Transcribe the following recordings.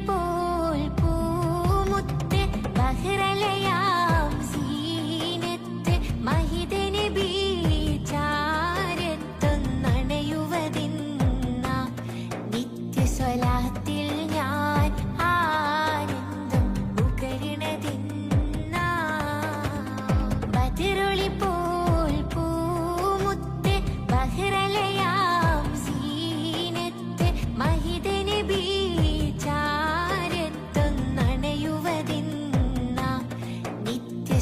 போல் பூமுத்து பகிரலையா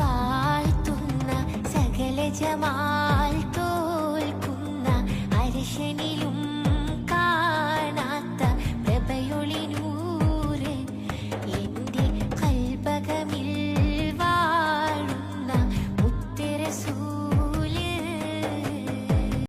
വാഴ്ത്തുന്ന സകല ജമാ